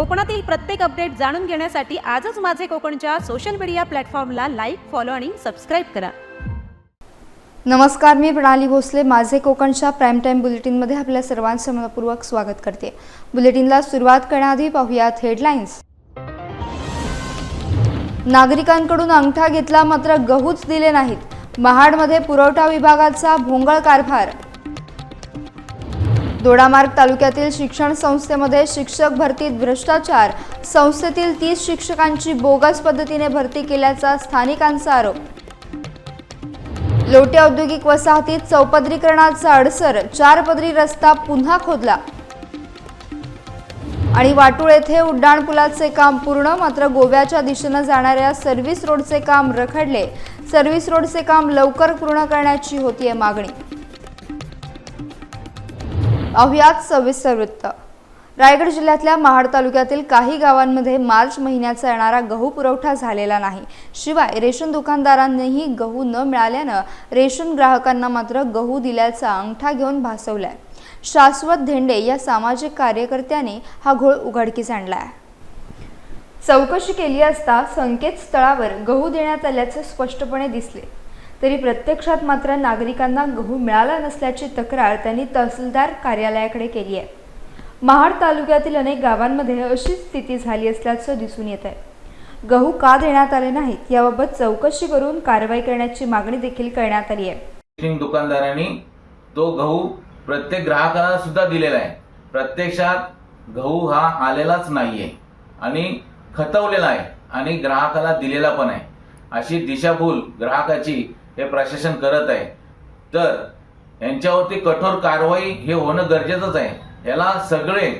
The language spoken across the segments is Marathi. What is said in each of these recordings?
कोकणातील प्रत्येक अपडेट जाणून घेण्यासाठी आजच माझे कोकणच्या सोशल मीडिया प्लॅटफॉर्मला लाईक फॉलो आणि सबस्क्राईब करा. नमस्कार मी प्रणाली भोसले. माझे कोकणच्या प्राईम टाईम बुलेटिनमध्ये आपल्या सर्वांचं मनपूर्वक स्वागत करते. बुलेटिनला सुरुवात करण्याआधी पाहूयात हेडलाईन्स नागरिकांकडून अंगठा घेतला मात्र गहूच दिले नाहीत. महाडमध्ये पुरवठा विभागाचा भोंगळ कारभार. दोडामार्ग तालुक्यातील शिक्षण संस्थेमध्ये शिक्षक भरतीत भ्रष्टाचार. संस्थेतील तीस शिक्षकांची बोगस पद्धतीने भरती केल्याचा स्थानिकांचा आरोप. लोटे औद्योगिक वसाहतीत चौपदरीकरणाचा अडसर चार पदरी रस्ता पुन्हा खोदला. आणि वाटूळ येथे उड्डाणपुलाचे काम पूर्ण मात्र गोव्याच्या दिशेनं जाणाऱ्या सर्व्हिस रोडचे काम रखडले. सर्व्हिस रोडचे काम लवकर पूर्ण करण्याची होतीये मागणी. पाहुयात सविस्तर वृत्त. रायगड जिल्ह्यातल्या महाड तालुक्यातील काही गावांमध्ये मार्च महिन्याचा येणारा गहू पुरवठा झालेला नाही. शिवाय रेशन दुकानदारांनीही गहू न मिळाल्यानं रेशन ग्राहकांना मात्र गहू दिल्याचा अंगठा घेऊन भासवलाय. शाश्वत धेंडे या सामाजिक कार्यकर्त्याने हा घोळ उघडकीस आणलाय. चौकशी केली असता संकेतस्थळावर गहू देण्यात आल्याचे स्पष्टपणे दिसले. तरी प्रत्यक्षात मात्र नागरिकांना गहू मिळाला नसल्याची तक्रार त्यांनी तहसीलदार कार्यालयाकडे केली आहे. महाड तालुक्यातील अनेक गावांमध्ये अशीच स्थिती झाली असल्याचं दिसून येत आहे. गहू का देण्यात आले नाहीत याबाबत चौकशी करून कारवाई करण्याची मागणी देखील करण्यात आली आहे. दुकानदारांनी तो गहू प्रत्येक ग्राहकाला सुद्धा दिलेला आहे. प्रत्यक्षात गहू हा आलेलाच नाहीये आणि खतवलेला आहे आणि ग्राहकाला दिलेला पण आहे. अशी दिशाभूल ग्राहकाची हे प्रशासन करत आहे. तर यांच्यावरती कठोर कारवाई हे होणं गरजेचंच आहे. याला सगळे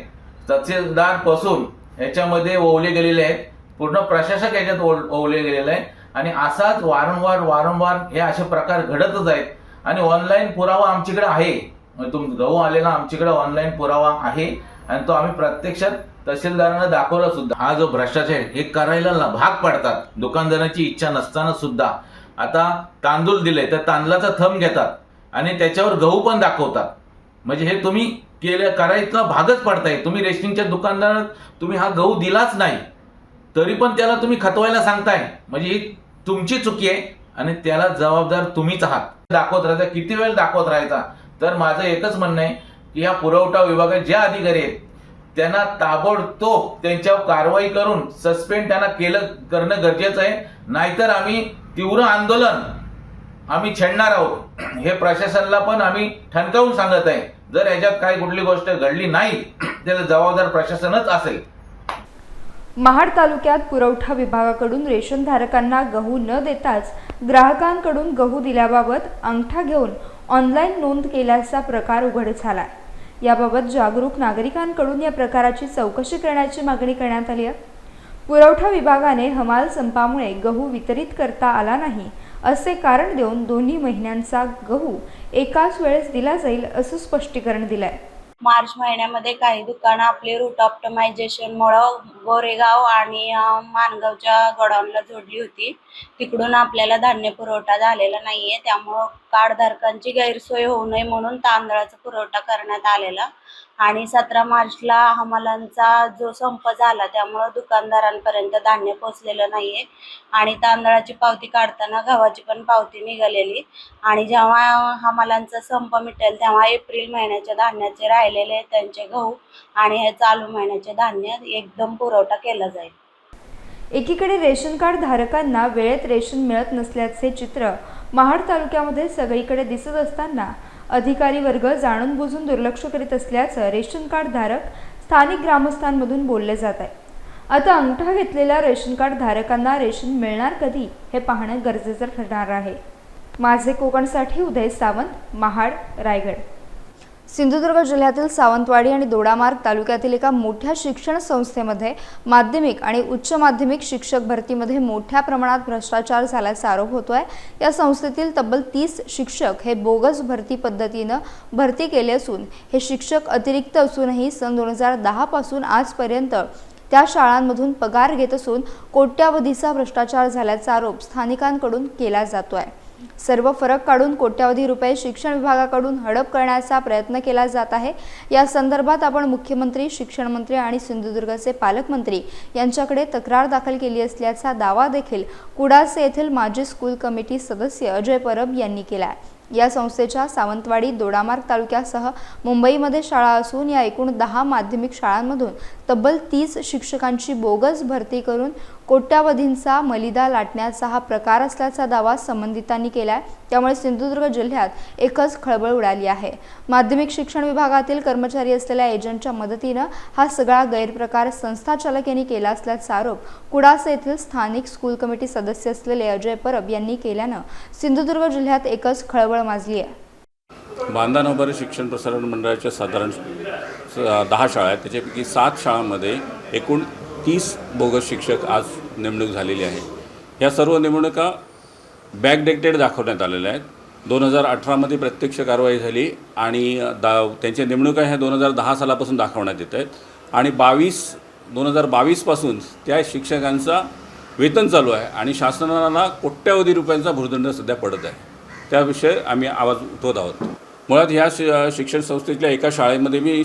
तहसीलदारपासून याच्यामध्ये ओवले गेलेले आहेत. पूर्ण प्रशासक याच्यात ओवले गेलेले आहे आणि असाच वारंवार वारंवार हे असे प्रकार घडतच आहेत. आणि ऑनलाईन पुरावा आमच्याकडे आहे. तुम गहू आलेला आमच्याकडे ऑनलाईन पुरावा आहे. आणि तो आम्ही प्रत्यक्षात तहसीलदारांना दाखवला सुद्धा. हा जो भ्रष्टाचार हे करायला भाग पडतात. दुकानदाराची इच्छा नसताना सुद्धा. आता तांदूळ दिले तर तांदळाचा थंब घेतात आणि त्याच्यावर गहू पण दाखवतात. म्हणजे हे तुम्ही केलं करायचा भागच पडताय. तुम्ही रेशनिंगच्या दुकानदारात तुम्ही हा गहू दिलाच नाही. तरी पण त्याला तुम्ही खतवायला सांगताय. म्हणजे ही तुमची चुकी आहे आणि त्याला जबाबदार तुम्हीच आहात. दाखवत राहायचा किती वेळ दाखवत राहायचा? तर माझं एकच म्हणणं आहे की या पुरवठा विभागात जे अधिकारी आहेत त्यांना ताबडतोब त्यांच्यावर कारवाई करून सस्पेंड त्यांना केलं करणं गरजेचं आहे. नाहीतर आम्ही तीव्र आंदोलन आम्ही छेडणार आहोत. हे प्रशासनाला पण आम्ही ठणकावून सांगत आहे. जर याच्यात काही कुठली गोष्ट घडली नाही त्याला जबाबदार प्रशासनच असेल. महाड तालुक्यात पुरवठा विभागाकडून रेशन धारकांना गहू न देताच ग्राहकांकडून गहू दिल्याबाबत अंगठा घेऊन ऑनलाईन नोंद केल्याचा प्रकार उघड झाला याबाबत जागरूक नागरिकांकडून या प्रकाराची चौकशी करण्याची मागणी करण्यात आली आहे. पुरवठा विभागाने हमाल संपामुळे गहू वितरित करता आला नाही असे कारण देऊन दोन्ही महिन्यांचा गहू एकाच वेळेस दिला जाईल असं स्पष्टीकरण दिलंय. मार्च महिन्यामध्ये काही दुकानं आपले रूट ऑप्टमायझेशनमुळं गोरेगाव आणि मानगावच्या गोडाऊनला जोडली होती. तिकडून आपल्याला धान्य पुरवठा झालेला नाहीये त्यामुळं कार्डधारकांची गैरसोय होऊ नये म्हणून तांदळाचा पुरवठा करण्यात आलेला. आणि सतरा मार्चला हमालांचा जो संप झाला त्यामुळं दुकानदारांपर्यंत धान्य पोचलेलं नाहीये. आणि तांदळाची पावती काढताना गव्हाची पण पावती निघालेली. आणि जेव्हा हमालांचा संप मिटेल तेव्हा एप्रिल महिन्याच्या धान्याचे राहिलेले त्यांचे गहू आणि हे चालू महिन्याचे धान्य एकदम पुरवठा केला जाईल. एकीकडे रेशन कार्ड धारकांना वेळेत रेशन मिळत नसल्याचे चित्र महाड तालुक्यामध्ये सगळीकडे दिसत असताना अधिकारी वर्ग जाणून बुजून दुर्लक्ष करीत असल्याचं रेशन कार्ड धारक स्थानिक ग्रामस्थांमधून बोलले जात आहे. आता अंगठा घेतलेल्या रेशन कार्ड धारकांना रेशन मिळणार कधी हे पाहणं गरजेचं ठरणार आहे. माझे कोकणसाठी उदय सावंत महाड रायगड. सिंधुदुर्ग जिल्ह्यातील सावंतवाडी आणि दोडामार्ग तालुक्यातील एका मोठ्या शिक्षण संस्थेमध्ये माध्यमिक आणि उच्च माध्यमिक शिक्षक भरतीमध्ये मोठ्या प्रमाणात भ्रष्टाचार झाल्याचा आरोप होतो आहे या संस्थेतील तब्बल तीस शिक्षक हे बोगस भरती पद्धतीनं भरती केले असून हे शिक्षक अतिरिक्त असूनही सन दोन हजार दहापासून आजपर्यंत त्या शाळांमधून पगार घेत असून कोट्यावधीचा भ्रष्टाचार झाल्याचा आरोप स्थानिकांकडून केला जातो आहे सर्व फरक काढून कोट्यावधी रुपये शिक्षण विभागाकडून हडप करण्याचा प्रयत्न केला जात आहे. या संदर्भात आपण मुख्यमंत्री शिक्षण मंत्री आणि सिंधुदुर्गचे पालकमंत्री यांच्याकडे तक्रार दाखल केली असल्याचा दावा देखील कुडासे येथील माजी स्कूल कमिटी सदस्य अजय परब यांनी केला आहे. या संस्थेच्या सावंतवाडी दोडामार्ग तालुक्यासह मुंबईमध्ये शाळा असून या एकूण दहा माध्यमिक शाळांमधून तब्बल तीस शिक्षकांची बोगस भरती करून कोट्यावधींचा मलिदा लाटण्याचा हा प्रकार असल्याचा दावा संबंधितांनी केला आहे त्यामुळे सिंधुदुर्ग जिल्ह्यात एकच खळबळ उडाली आहे. माध्यमिक शिक्षण विभागातील कर्मचारी असलेल्या एजंटच्या मदतीनं हा सगळा गैरप्रकार संस्थाचालक यांनी केला असल्याचा आरोप कुडास येथील स्थानिक स्कूल कमिटी सदस्य असलेले अजय परब यांनी केल्यानं सिंधुदुर्ग जिल्ह्यात एकच खळबळ माजली आहे. बांधा शिक्षण प्रसारण मंडळाच्या साधारण स- दहा शाळा आहेत. त्याच्यापैकी सात शाळांमध्ये एकूण तीस बोगस शिक्षक आज नेमणूक झालेली आहे. या सर्व नेमणुका बॅकडेटेड दाखवण्यात आलेल्या आहेत. दोन हजार अठरामध्ये प्रत्यक्ष कारवाई झाली आणि दा त्यांच्या नेमणुका ह्या दोन हजार दहा सालापासून दाखवण्यात येत आहेत. आणि बावीस दोन हजार बावीसपासून त्या शिक्षकांचा वेतन चालू आहे आणि शासनाला कोट्यावधी रुपयांचा भूर्दंड सध्या पडत आहे. त्याविषयी आम्ही आवाज उठवत आहोत. मुळात ह्या शि शिक्षण संस्थेतल्या एका शाळेमध्ये मी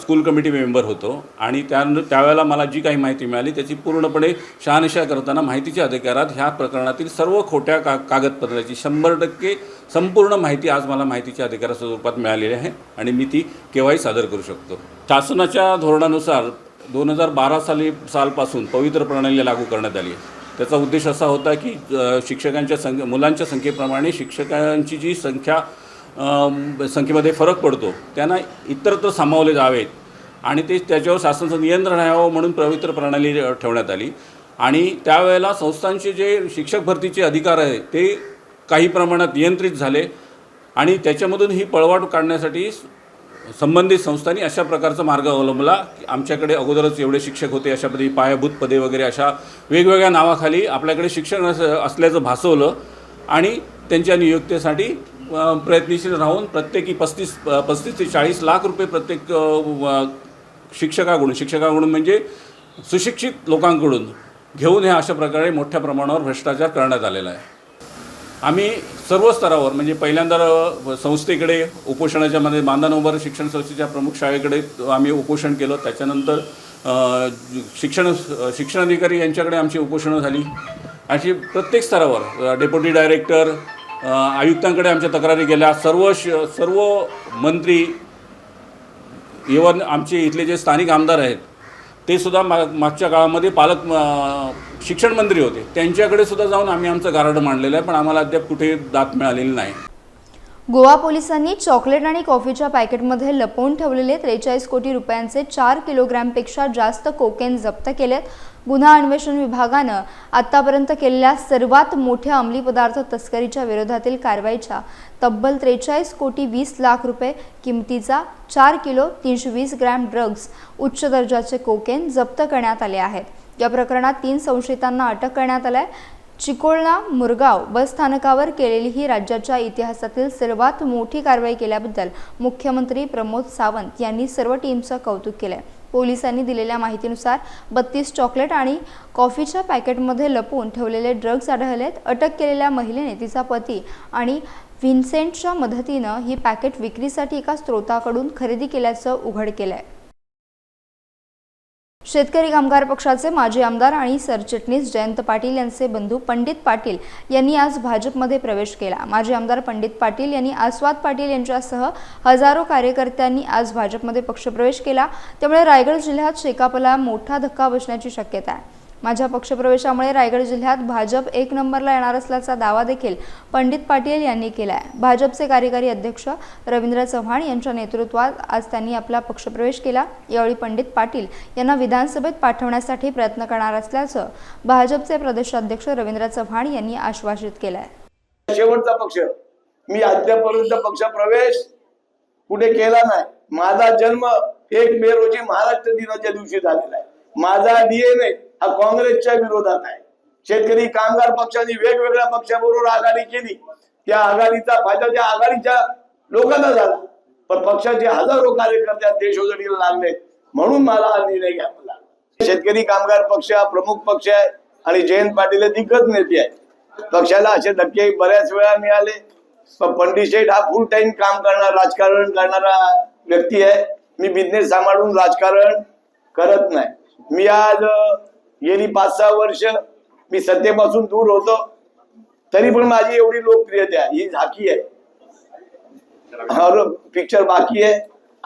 स्कूल कमिटी मेंबर होतो. आणि त्या त्यावेळेला मला जी काही माहिती मिळाली त्याची पूर्णपणे शहानिशा करताना माहितीच्या अधिकारात ह्या प्रकरणातील सर्व खोट्या का कागदपत्राची शंभर टक्के संपूर्ण माहिती आज मला माहितीच्या अधिकाराच्या स्वरूपात मिळालेली आहे आणि मी ती केव्हाही सादर करू शकतो. शासनाच्या धोरणानुसार दोन हजार बारा साली सालपासून पवित्र प्रणाली लागू करण्यात आली आहे. त्याचा उद्देश असा होता की शिक्षकांच्या संख्ये मुलांच्या संख्येप्रमाणे शिक्षकांची जी संख्या संख्येमध्ये फरक पडतो. त्यांना इतरत्र सामावले जावेत आणि ते त्याच्यावर शासनाचं नियंत्रण यावं हो म्हणून पवित्र प्रणाली ठेवण्यात आली. आणि त्यावेळेला संस्थांचे जे शिक्षक भरतीचे अधिकार आहे ते काही प्रमाणात नियंत्रित झाले आणि त्याच्यामधून ही पळवाट काढण्यासाठी संबंधित संस्थांनी अशा प्रकारचा मार्ग अवलंबला की आमच्याकडे अगोदरच एवढे शिक्षक होते अशा पद्धती पायाभूत पदे वगैरे अशा वेगवेगळ्या नावाखाली आपल्याकडे शिक्षण असं असल्याचं भासवलं आणि त्यांच्या नियुक्तीसाठी प्रयत्नशील राहून प्रत्येकी पस्तीस पस्तीस ते चाळीस लाख रुपये प्रत्येक शिक्षकाकडून शिक्षकाकडून म्हणजे सुशिक्षित लोकांकडून घेऊन हे अशा प्रकारे मोठ्या प्रमाणावर भ्रष्टाचार करण्यात आलेला आहे. आम्ही सर्व स्तरावर म्हणजे पहिल्यांदा संस्थेकडे उपोषणाच्या मध्ये बांधानोबर शिक्षण संस्थेच्या प्रमुख शाळेकडे आम्ही उपोषण केलं. त्याच्यानंतर शिक्षण शिक्षण अधिकारी यांच्याकडे आमची उपोषणं झाली. अशी प्रत्येक स्तरावर डेप्युटी डायरेक्टर आयुक्तांकडे आमच्या तक्रारी गेल्या. सर्व श सर्व मंत्री इवन आमचे इथले जे स्थानिक आमदार आहेत ते सुद्धा मा मागच्या काळामध्ये पालक शिक्षण मंत्री होते. त्यांच्याकडे सुद्धा जाऊन आम्ही आमचं गाराडं मांडलेलं आहे पण आम्हाला अद्याप कुठे दात मिळालेली नाही. गोवा पोलिसांनी चॉकलेट आणि कॉफीच्या पॅकेटमध्ये लपवून ठेवलेले त्रेचाळीस कोटी रुपयांचे चार किलोग्रॅमपेक्षा जास्त कोकेन जप्त केलेत. गुन्हा अन्वेषण विभागानं आतापर्यंत केलेल्या सर्वात मोठ्या अंमली पदार्थ तस्करीच्या विरोधातील कारवाईच्या तब्बल त्रेचाळीस कोटी वीस लाख रुपये किमतीचा चार किलो तीनशे वीस ग्रॅम ड्रग्ज उच्च दर्जाचे कोकेन जप्त करण्यात आले आहेत. या प्रकरणात तीन संशयितांना अटक करण्यात आलाय चिकोळणा मुरगाव बस स्थानकावर केलेली ही राज्याच्या इतिहासातील सर्वात मोठी कारवाई केल्याबद्दल मुख्यमंत्री प्रमोद सावंत यांनी सर्व टीमचं कौतुक केलंय. पोलिसांनी दिलेल्या माहितीनुसार बत्तीस चॉकलेट आणि कॉफीच्या पॅकेटमध्ये लपवून ठेवलेले ड्रग्ज आढळलेत. अटक केलेल्या महिलेने तिचा पती आणि व्हिन्सेंटच्या मदतीनं ही पॅकेट विक्रीसाठी एका स्त्रोताकडून खरेदी केल्याचं उघड केलं आहे शेतकरी कामगार पक्षाचे माजी आमदार आणि सरचिटणीस जयंत पाटील यांचे बंधू पंडित पाटील यांनी आज भाजपमध्ये प्रवेश केला. माजी आमदार पंडित पाटील यांनी आस्वाद पाटील यांच्यासह हजारो कार्यकर्त्यांनी आज भाजपमध्ये पक्षप्रवेश केला. त्यामुळे रायगड जिल्ह्यात शेकापला मोठा धक्का बसण्याची शक्यता आहे. माझ्या पक्षप्रवेशामुळे रायगड जिल्ह्यात भाजप एक नंबरला येणार असल्याचा दावा देखील पंडित पाटील यांनी केला आहे भाजपचे कार्यकारी अध्यक्ष रवींद्र चव्हाण यांच्या नेतृत्वात आज त्यांनी आपला पक्षप्रवेश केला. यावेळी पंडित पाटील यांना विधानसभेत पाठवण्यासाठी प्रयत्न करणार असल्याचं भाजपचे प्रदेशाध्यक्ष रवींद्र चव्हाण यांनी आश्वासित केलं आहे शेवटचा पक्ष. मी अद्यापर्यंत पक्षप्रवेश कुठे केला नाही. माझा जन्म एक मे रोजी महाराष्ट्र दिनाच्या दिवशी झालेला आहे. माझा डीएनए हा काँग्रेसच्या विरोधात आहे. शेतकरी कामगार पक्षाने वेगवेगळ्या पक्षाबरोबर आघाडी केली. त्या आघाडीचा फायदा त्या आघाडीच्या लोकांना झाला. पण पक्षाचे हजारो कार्यकर्ते आज देशोधडीला लागले. म्हणून मला हा निर्णय घ्यावा लागला. शेतकरी कामगार पक्ष हा प्रमुख पक्ष आहे आणि जयंत पाटील हे दिग्गज नेते आहेत. पक्षाला असे धक्के बऱ्याच वेळा मिळाले. पण पंडित शेठ हा फुल टाइम काम करणारा राजकारण करणारा व्यक्ती आहे. मी बिझनेस सांभाळून राजकारण करत नाही. मी आज गेली पाच सहा वर्ष मी सत्तेपासून दूर होतो. तरी पण माझी एवढी लोकप्रियता ही झाकी आहे. पिक्चर बाकी आहे.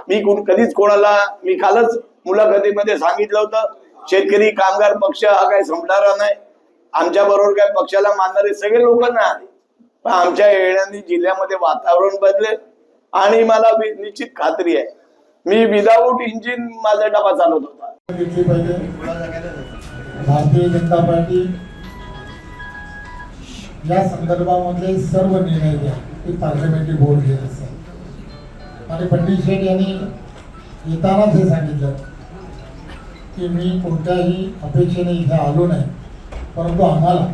मी कधीच कोणाला मी कालच मुलाखतीमध्ये सांगितलं होतं शेतकरी कामगार पक्ष हा काही संपणारा नाही. आमच्या बरोबर काय पक्षाला मानणारे सगळे लोक नाही पण आमच्या येण्याने जिल्ह्यामध्ये वातावरण बदले आणि मला निश्चित खात्री आहे. मी विदाऊट इंजिन माझा डबा चालवत होता. घेतली पाहिजे. भारतीय जनता पार्टी या संदर्भामधले सर्व निर्णय घ्या. ते पार्लमेंटरी बोर्ड घेत असतात आणि पंडित शेठ यांनी येतानाच हे सांगितलं की मी कोणत्याही अपेक्षेने इथे आलो नाही. परंतु आम्हाला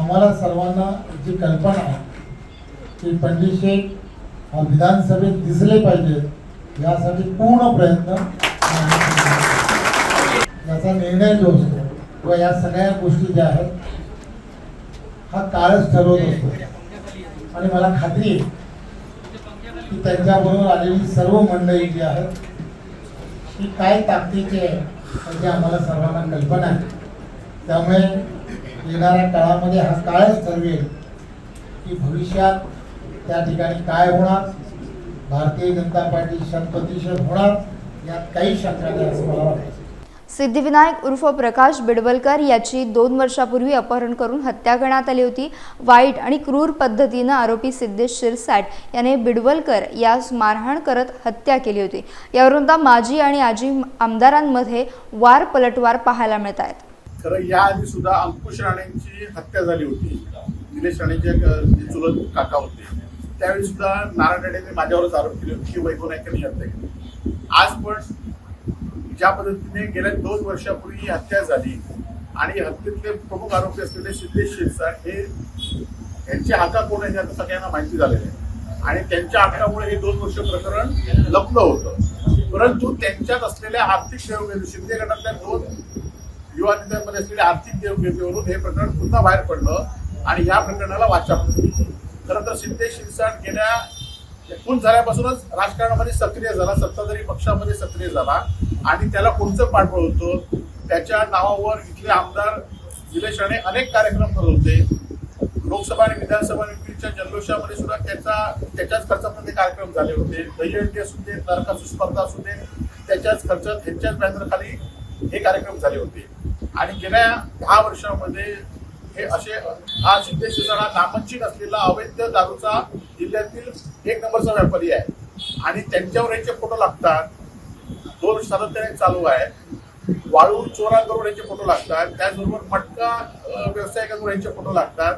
आम्हाला सर्वांना जी कल्पना आहे की पंडित शेठ हा विधानसभेत दिसले पाहिजेत यासाठी पूर्ण प्रयत्न त्याचा निर्णय जो असतो व या सगळ्या गोष्टी ज्या आहेत हा काळच ठरवत असतो. आणि मला खात्री आहे की त्यांच्याबरोबर आलेली सर्व मंडळी जी आहेत ती काय ताकदीची आहे याची आम्हाला सर्वांना कल्पना आहे. त्यामुळे येणाऱ्या काळामध्ये हा काळच ठरवेल की भविष्यात त्या ठिकाणी काय होणार भारतीय जनता पार्टी शतप्रतिशत होणार यात काही शंका नाही असं मला वाटायचं सिद्धिविनायक उर्फ प्रकाश बिडवलकर याची दोन वर्षापूर्वी अपहरण करून हत्या करण्यात आली होती. वाईट आणि क्रूर पद्धतीनं आरोपी सिद्धेश शिरसाट याने बिडवलकर यास मारहाण करत हत्या केली होती. यावरून आता माजी आणि आजी आमदारांमध्ये वार पलटवार पाहायला मिळत आहेत. खरं याआधी सुद्धा अंकुश राणेंची हत्या झाली होती. निलेश राणेचे चुलत काका होते. त्यावेळी सुद्धा नारायण राणेने माझ्यावरच आरोप केले होते की वैभव नायकांनी हत्या केली. आज पण ज्या पद्धतीने गेल्या दोन वर्षापूर्वी ही हत्या झाली आणि हत्येतले प्रमुख आरोपी असलेले सिद्धेश शिरसाट हे यांचे हाका कोण आहे आता सगळ्यांना माहिती झालेलं आहे. आणि त्यांच्या हक्कामुळे हे दोन वर्ष प्रकरण लपलं होतं. परंतु त्यांच्यात असलेल्या आर्थिक देवघेवी शिंदे गटातल्या दोन युवा नेत्यांमध्ये असलेल्या आर्थिक देवघेवीवरून हे प्रकरण पुन्हा बाहेर पडलं आणि या प्रकरणाला वाचा. पडली खरं तर सिद्धेश शिरसाट गेल्या खून झाल्यापासूनच राजकारणामध्ये सक्रिय झाला सत्ताधारी पक्षामध्ये सक्रिय झाला. आणि त्याला कोणतं पाठबळ होतं. त्याच्या नावावर इथले आमदार निलेश राणे अनेक कार्यक्रम करत होते. लोकसभा आणि विधानसभा निवडणुकीच्या जल्लोषामध्ये सुद्धा त्याचा त्याच्याच खर्चामध्ये कार्यक्रम झाले होते. दहीहंडी असू दे नरकासू स्पर्धा असू दे त्याच्याच खर्चात ह्यांच्याच बॅनरखाली हे कार्यक्रम झाले होते. आणि गेल्या दहा वर्षामध्ये हे असे हा सिद्धेश्वर हा नामांकित असलेला अवैध दारूचा जिल्ह्यातील एक नंबरचा व्यापारी आहे. आणि त्यांच्यावर यांचे फोटो लागतात. दोन सातत्याने चालू आहे. वाळू चोरांकडून यांचे फोटो लागतात. त्याचबरोबर मटका अं, यांचे फोटो लागतात.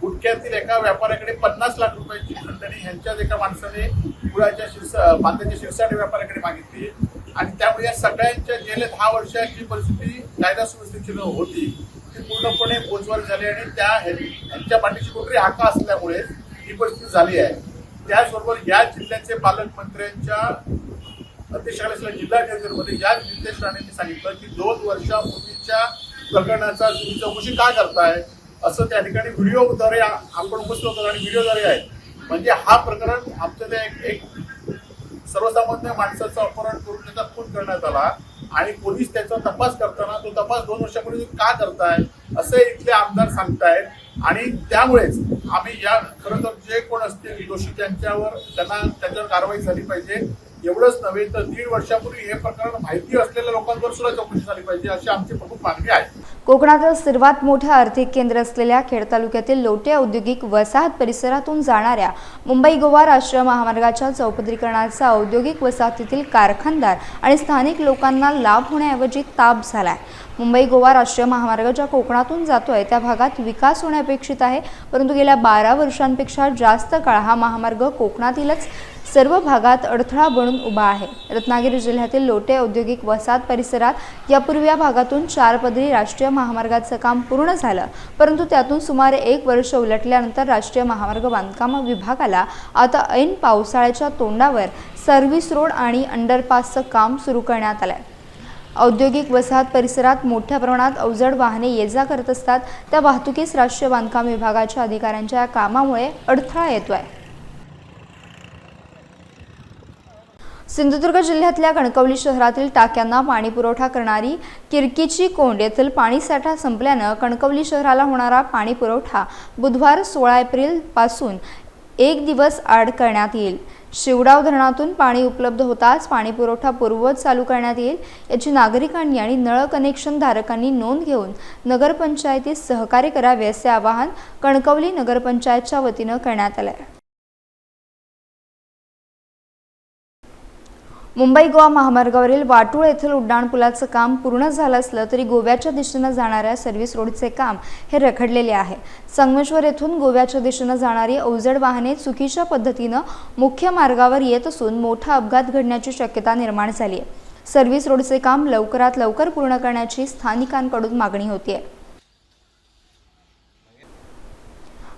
गुटख्यातील एका व्यापाऱ्याकडे पन्नास लाख रुपयाची खंडणी ह्यांच्याच एका माणसाने पुण्याच्या शिरसा बांद्याच्या शिरसाट व्यापाऱ्याकडे मागितली. आणि त्यामुळे या सगळ्यांच्या गेल्या दहा वर्षाची परिस्थिती कायदा सुव्यवस्थेची होती ती पूर्णपणे बोजवर झाली आणि त्या ह्यांच्या पाठीची कुठली हाका असल्यामुळे ही परिस्थिती झाली आहे. त्याचबरोबर या जिल्ह्याचे पालकमंत्र्यांच्या अध्यक्षाला जिल्हा केंद्रमध्ये या नितेश राणेंनी सांगितलं की दोन वर्षापूर्वीच्या प्रकरणाचा तुम्ही चौकशी का करताय? असं त्या ठिकाणी व्हिडिओद्वारे आपण उपस्थित होतो आणि व्हिडिओद्वारे आहे म्हणजे हा प्रकरण आमचं ते एक एक सर्वसामान्य माणसाचं अपहरण करून त्याचा खून करण्यात आला आणि पोलीस त्याचा तपास करताना तो तपास दोन वर्षापूर्वी का करताय? असे इथले आमदार सांगतायत आणि त्यामुळेच आम्ही या खरं तर जे कोण असतील दोषी त्यांच्यावर त्यांना त्यांच्यावर कारवाई झाली पाहिजे. एवढंच नव्हे तर दीड वर्षापूर्वी हे प्रकरण माहिती असलेल्या लोकांवर सुद्धा चौकशी झाली पाहिजे अशी आमची प्रमुख मागणी आहे. कोकणातील सर्वात मोठं आर्थिक केंद्र असलेल्या खेड तालुक्यातील लोटे औद्योगिक वसाहत परिसरातून जाणाऱ्या मुंबई गोवा राष्ट्रीय महामार्गाच्या चौपदरीकरणाचा औद्योगिक वसाहतीतील कारखानदार आणि स्थानिक लोकांना लाभ होण्याऐवजी ताप झाला आहे मुंबई गोवा राष्ट्रीय महामार्ग ज्या कोकणातून जातो आहे त्या भागात विकास होणे अपेक्षित आहे. परंतु गेल्या बारा वर्षांपेक्षा जास्त काळ हा महामार्ग कोकणातीलच सर्व भागात अडथळा बनून उभा आहे. रत्नागिरी जिल्ह्यातील लोटे औद्योगिक वसाहत परिसरात यापूर्वी या भागातून चार पदरी राष्ट्रीय महामार्गाचं काम पूर्ण झालं. परंतु त्यातून सुमारे एक वर्ष उलटल्यानंतर राष्ट्रीय महामार्ग बांधकाम विभागाला आता ऐन पावसाळ्याच्या तोंडावर सर्व्हिस रोड आणि अंडरपासचं काम सुरू करण्यात आलं आहे औद्योगिक वसाहत परिसरात मोठ्या प्रमाणात अवजड वाहने ये जा करत असतात. त्या वाहतुकीस राष्ट्रीय बांधकाम विभागाच्या अधिकाऱ्यांच्या कामामुळे अडथळा येतोय. सिंधुदुर्ग जिल्ह्यातल्या कणकवली शहरातील टाक्यांना पाणी पुरवठा करणारी किरकीची कोंड येथील पाणीसाठा संपल्यानं कणकवली शहराला होणारा पाणी पुरवठा बुधवार सोळा एप्रिलपासून एक दिवस आड करण्यात येईल. शिवडाव धरणातून पाणी उपलब्ध होताच पाणी पुरवठा पूर्ववत चालू करण्यात येईल याची नागरिकांनी आणि नळ कनेक्शन धारकांनी नोंद घेऊन नगरपंचायतीस सहकार्य करावे असे आवाहन कणकवली नगरपंचायतच्या वतीनं करण्यात आलं आहे मुंबई गोवा महामार्गावरील वाटूळ येथील उड्डाणपुलाचं काम पूर्ण झालं असलं तरी गोव्याच्या दिशेनं जाणाऱ्या सर्व्हिस रोडचे काम हे रखडलेले आहे. संगमेश्वर येथून गोव्याच्या दिशेनं जाणारी अवजड वाहने चुकीच्या पद्धतीनं मुख्य मार्गावर येत असून मोठा अपघात घडण्याची शक्यता निर्माण झाली आहे. सर्व्हिस रोडचे काम लवकरात लवकर पूर्ण करण्याची स्थानिकांकडून मागणी होती आहे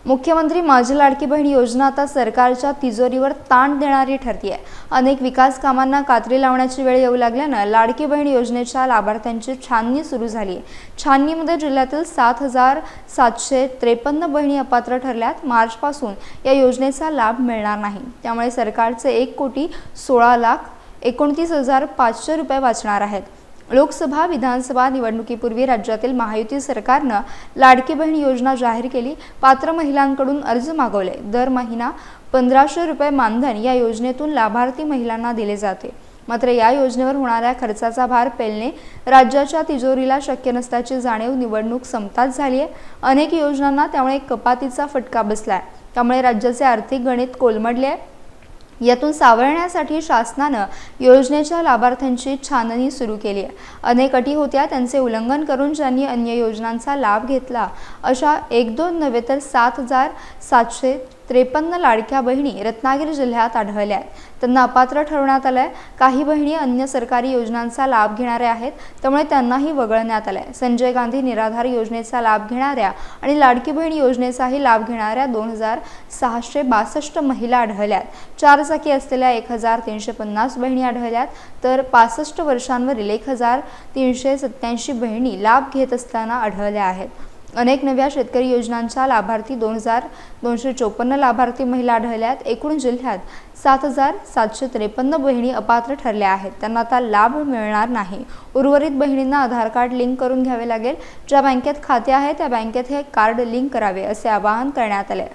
मुख्यमंत्री माझी लाडकी बहीण योजना आता सरकारच्या तिजोरीवर ताण देणारी ठरतीये. अनेक विकास कामांना कात्री लावण्याची वेळ येऊ लागल्यानं लाडकी बहीण योजनेच्या लाभार्थ्यांची छाननी सुरू झाली आहे छाननीमध्ये जिल्ह्यातील सात हजार सातशे त्रेपन्न बहिणी अपात्र ठरल्यात. मार्चपासून या योजनेचा लाभ मिळणार नाही. त्यामुळे सरकारचे एक कोटी सोळा लाख एकोणतीस हजार पाचशे रुपये वाचणार आहेत. लोकसभा विधानसभा निवडणुकीपूर्वी राज्यातील महायुती सरकारनं लाडकी बहीण योजना जाहीर केली. पात्र महिलांकडून अर्ज मागवले. दर महिना पंधराशे रुपये मानधन या योजनेतून लाभार्थी महिलांना दिले जाते. मात्र या योजनेवर होणाऱ्या खर्चाचा भार पेलणे राज्याच्या तिजोरीला शक्य नसल्याची जाणीव निवडणूक संपताच झाली आहे. अनेक योजनांना त्यामुळे कपातीचा फटका बसलाय. त्यामुळे राज्याचे आर्थिक गणित कोलमडले आहे. यातून सावरण्यासाठी शासनानं योजनेच्या लाभार्थ्यांची छाननी सुरू केली. आहे अनेक अटी होत्या त्यांचे उल्लंघन करून ज्यांनी अन्य योजनांचा लाभ घेतला. अशा एक दोन नव्हे तर सात हजार सातशे त्रेपन्न लाडक्या बहिणी रत्नागिरी जिल्ह्यात आढळल्या आहेत. त्यांना अपात्र ठरवण्यात आलं आहे काही बहिणी अन्य सरकारी योजनांचा लाभ घेणाऱ्या आहेत. त्यामुळे त्यांनाही वगळण्यात आलं आहे संजय गांधी निराधार योजनेचा लाभ घेणाऱ्या आणि लाडकी बहीण योजनेचाही लाभ घेणाऱ्या दोन हजार सहाशे बासष्ट महिला आढळल्यात. चार चाकी असलेल्या एक हजार तीनशे पन्नास बहिणी आढळल्यात. तर पासष्ट वर्षांवरील एक हजार तीनशे सत्याऐंशी बहिणी लाभ घेत असताना आढळल्या आहेत. अनेक नव्या शेतकरी योजनांच्या लाभार्थी दोन हजार दोनशे चोपन्न लाभार्थी महिला आढळल्यात. एकूण जिल्ह्यात सात हजार सातशे त्रेपन्न बहिणी अपात्र ठरल्या आहेत. त्यांना आता लाभ मिळणार नाही. उर्वरित बहिणींना आधार कार्ड लिंक करून घ्यावे लागेल. ज्या बँकेत खाते आहे त्या बँकेत हे कार्ड लिंक करावे असे आवाहन करण्यात आले.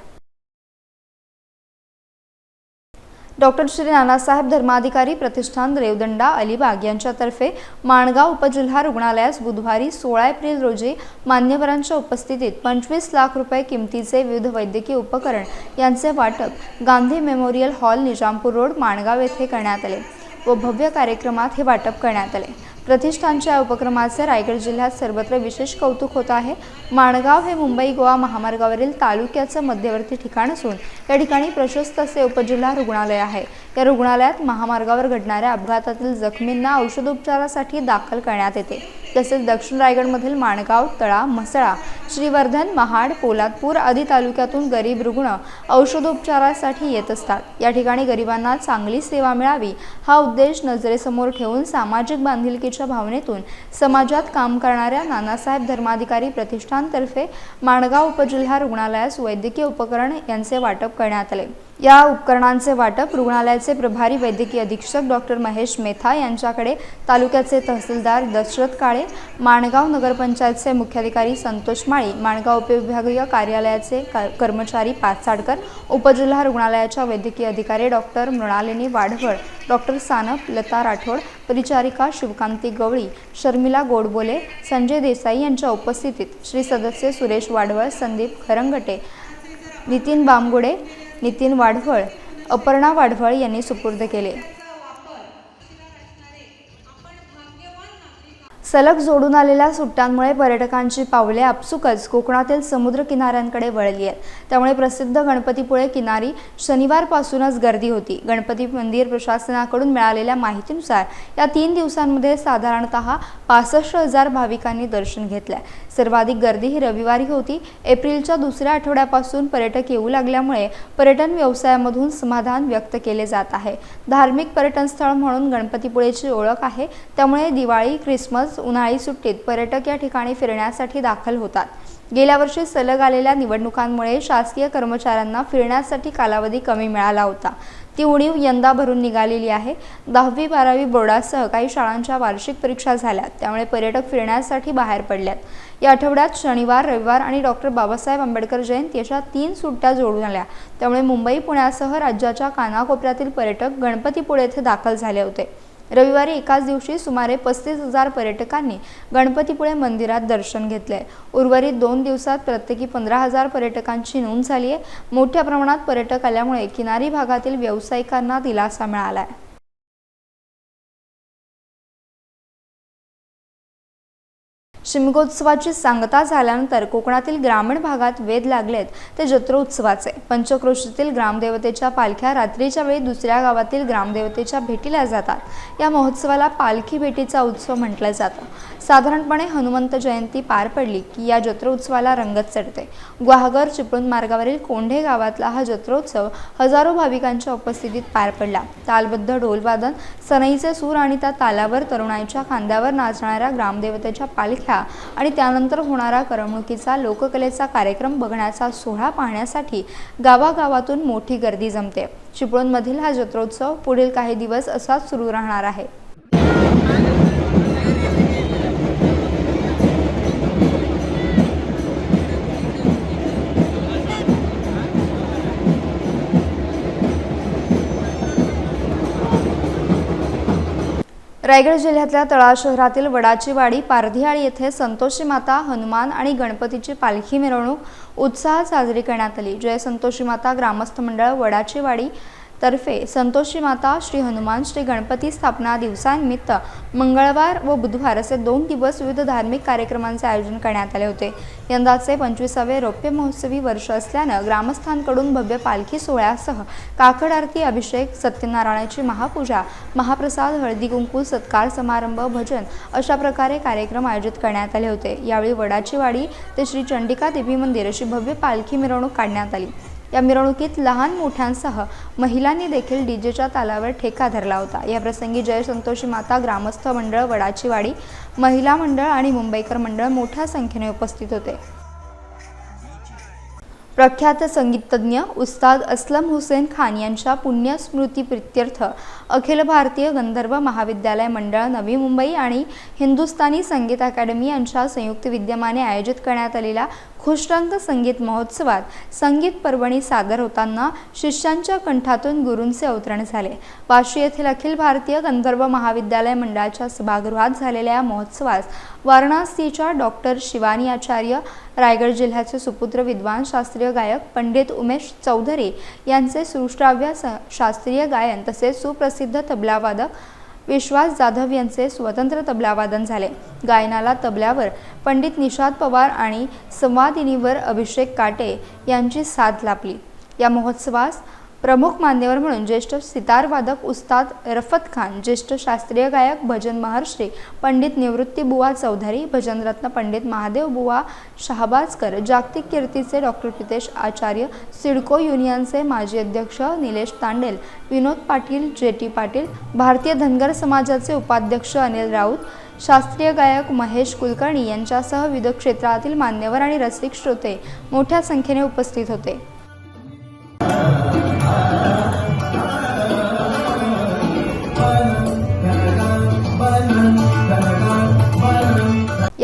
डॉक्टर श्री नानासाहेब धर्माधिकारी प्रतिष्ठान रेवदंडा अलिबाग यांच्यातर्फे माणगाव उपजिल्हा रुग्णालयास बुधवारी सोळा एप्रिल रोजी मान्यवरांच्या उपस्थितीत पंचवीस लाख रुपये किमतीचे विविध वैद्यकीय उपकरण यांचे वाटप Gandhi memorial hall Nizampur road Mangaon येथे करण्यात आले व भव्य कार्यक्रमात हे वाटप करण्यात आले. प्रतिष्ठानच्या या उपक्रमाचे रायगड जिल्ह्यात सर्वत्र विशेष कौतुक होत आहे. माणगाव हे मुंबई गोवा महामार्गावरील तालुक्याचं मध्यवर्ती ठिकाण असून या ठिकाणी प्रशस्त असे उपजिल्हा रुग्णालय आहे. या रुग्णालयात महामार्गावर घडणाऱ्या अपघातातील जखमींना औषधोपचारासाठी दाखल करण्यात येते. तसेच दक्षिण रायगडमधील माणगाव तळा म्हसळा श्रीवर्धन महाड पोलादपूर आदी तालुक्यातून गरीब रुग्ण औषधोपचारासाठी येत असतात. या ठिकाणी गरिबांना चांगली सेवा मिळावी हा उद्देश नजरेसमोर ठेवून सामाजिक बांधिलकीच्या भावनेतून समाजात काम करणाऱ्या नानासाहेब धर्माधिकारी प्रतिष्ठानतर्फे माणगाव उपजिल्हा रुग्णालयास वैद्यकीय उपकरण यांचे वाटप करण्यात आले. या उपकरणांचे वाटप रुग्णालयाचे प्रभारी वैद्यकीय अधीक्षक डॉक्टर महेश मेथा यांच्याकडे तालुक्याचे तहसीलदार दशरथ काळे माणगाव नगरपंचायतचे मुख्याधिकारी संतोष माळी माणगाव उपविभागीय कार्यालयाचे का- कर्मचारी पाचाडकर उपजिल्हा रुग्णालयाच्या वैद्यकीय अधिकारी डॉक्टर मृणालिनी वाढवळ डॉक्टर सानप लता राठोड परिचारिका शिवकांती गवळी शर्मिला गोडबोले संजय देसाई यांच्या उपस्थितीत श्री सदस्य सुरेश वाढवळ संदीप खरंगटे नितीन बामगुडे नितीन वाढवळ अपर्णा वाढवळ यांनी सुपूर्द केले. सलग जोडून आलेल्या सुट्ट्यांमुळे पर्यटकांची पावले आपसुकच कोकणातील समुद्र किनाऱ्यांकडे वळली आहेत. त्यामुळे प्रसिद्ध गणपतीपुळे किनारी शनिवारपासूनच गर्दी होती. गणपती मंदिर प्रशासनाकडून मिळालेल्या माहितीनुसार या तीन दिवसांमध्ये साधारणत पासष्ट हजार भाविकांनी दर्शन घेतलं सर्वाधिक गर्दी ही रविवारी होती. एप्रिलच्या दुसऱ्या आठवड्यापासून पर्यटक येऊ लागल्यामुळे पर्यटन व्यवसायामधून समाधान व्यक्त केले जात आहे. धार्मिक पर्यटनस्थळ म्हणून गणपतीपुळेची ओळख आहे. त्यामुळे दिवाळी क्रिसमस उन्हाळी सुट्टीत पर्यटक या ठिकाणी फिरण्यासाठी दाखल होतात. गेल्या वर्षी सलग आलेल्या निवडणुकांमुळे शासकीय कर्मचाऱ्यांना फिरण्यासाठी कालावधी कमी मिळाला होता. ती उणीव यंदा भरून निघालेली आहे. दहावी बारावी बोर्डासह काही शाळांच्या वार्षिक परीक्षा झाल्या. त्यामुळे पर्यटक फिरण्यासाठी बाहेर पडल्यात. या आठवड्यात शनिवार रविवार आणि डॉक्टर बाबासाहेब आंबेडकर जयंती अशा तीन सुट्ट्या जोडून आल्या. त्यामुळे मुंबई पुण्यासह राज्याच्या कानाकोपऱ्यातील पर्यटक गणपतीपुळे येथे दाखल झाले होते. रविवारी एकाच दिवशी सुमारे पस्तीस हजार पर्यटकांनी गणपतीपुळे मंदिरात दर्शन घेतले उर्वरित दोन दिवसात प्रत्येकी पंधरा हजार पर्यटकांची नोंद झाली आहे मोठ्या प्रमाणात पर्यटक आल्यामुळे किनारी भागातील व्यावसायिकांना दिलासा मिळाला आहे शिमगोत्सवाची सांगता झाल्यानंतर कोकणातील ग्रामीण भागात वेध लागलेत. ते जत्रोत्सवाचे. पंचक्रोशीतील ग्रामदेवतेच्या पालख्या रात्रीच्या वेळी दुसऱ्या गावातील ग्रामदेवतेच्या भेटीला जातात. या महोत्सवाला पालखी भेटीचा उत्सव म्हटलं जातं. साधारणपणे हनुमंत जयंती पार पडली की या जत्रोत्सवाला रंगत चढते. गुहागर चिपळूण मार्गावरील कोंढे गावातला हा जत्रोत्सव हजारो भाविकांच्या उपस्थितीत पार पडला. तालबद्ध ढोलवादन सनईचे सूर आणि त्या तालावर तरुणाईच्या खांद्यावर नाचणाऱ्या ग्रामदेवतेच्या पालख्या आणि त्यानंतर होणारा करमणुकीचा लोककलेचा कार्यक्रम बघण्याचा सोहळा पाहण्यासाठी गावागावातून मोठी गर्दी जमते. चिपळूणमधील हा जत्रोत्सव पुढील काही दिवस असाच सुरू राहणार आहे. रायगड जिल्ह्यातल्या तळा शहरातील वडाचीवाडी पारधियाळी येथे संतोषी माता हनुमान आणि गणपतीची पालखी मिरवणूक उत्साहात साजरी करण्यात आली. जय संतोषी माता ग्रामस्थ मंडळ वडाचीवाडी तर्फे संतोषी माता श्री हनुमान श्री गणपती स्थापना दिवसानिमित्त मंगळवार व बुधवार असे दोन दिवस विविध धार्मिक कार्यक्रमांचे आयोजन करण्यात आले होते. यंदाचे पंचवीसावे रौप्य महोत्सवी वर्ष असल्यानं ग्रामस्थांकडून भव्य पालखी सोहळ्यासह काकड आरती अभिषेक सत्यनारायणाची महापूजा महाप्रसाद हळदी कुंकू सत्कार समारंभ भजन अशा प्रकारे कार्यक्रम आयोजित करण्यात आले होते. यावेळी वडाची वाडी ते श्री चंडिका देवी मंदिर अशी भव्य पालखी मिरवणूक काढण्यात आली. या मिरवणुकीत लहान मोठ्यांसह महिलांनी देखील डीजेच्या तालावर ठेका धरला होता. या प्रसंगी जय संतोषी माता ग्रामस्थ मंडळ वडाची वाडी महिला मंडळ आणि मुंबईकर मंडळ मोठ्या संख्येने उपस्थित होते. प्रख्यात संगीतज्ञ उस्ताद अस्लम हुसेन खान यांच्या पुण्यस्मृती प्रित्यर्थ अखिल भारतीय गंधर्व महाविद्यालय मंडळ नवी मुंबई आणि हिंदुस्थानी संगीत अकादमी यांच्या संयुक्त विद्यमाने आयोजित करण्यात आलेल्या खुशरंग संगीत महोत्सवात संगीत पर्वणी सादर होताना शिष्यांच्या कंठातून गुरूंचे अवतरण झाले. वाशी येथील अखिल भारतीय गंधर्व महाविद्यालय मंडळाच्या सभागृहात झालेल्या या महोत्सवास वाराणसीच्या डॉक्टर शिवानी आचार्य रायगड जिल्ह्याचे सुपुत्र विद्वान शास्त्रीय गायक पंडित उमेश चौधरी यांचे सुश्राव्य स- शास्त्रीय गायन तसेच सुप्रसिद्ध तबलावादक विश्वास जाधव यांचे स्वतंत्र तबलावादन झाले. गायनाला तबल्यावर पंडित निषाद पवार आणि संवादिनीवर अभिषेक काटे यांची साथ लाभली. या महोत्सवास प्रमुख मान्यवर म्हणून ज्येष्ठ सितारवादक उस्ताद रफत खान ज्येष्ठ शास्त्रीय गायक भजन महर्षी पंडित निवृत्ती बुवा चौधरी भजनरत्न पंडित महादेव बुवा शहाबाजकर जागतिक कीर्तीचे डॉक्टर प्रितेश आचार्य सिडको युनियनचे माजी अध्यक्ष निलेश तांडेल विनोद पाटील जे टी पाटील भारतीय धनगर समाजाचे उपाध्यक्ष अनिल राऊत शास्त्रीय गायक महेश कुलकर्णी यांच्यासह विविध क्षेत्रातील मान्यवर आणि रसिक श्रोते मोठ्या संख्येने उपस्थित होते.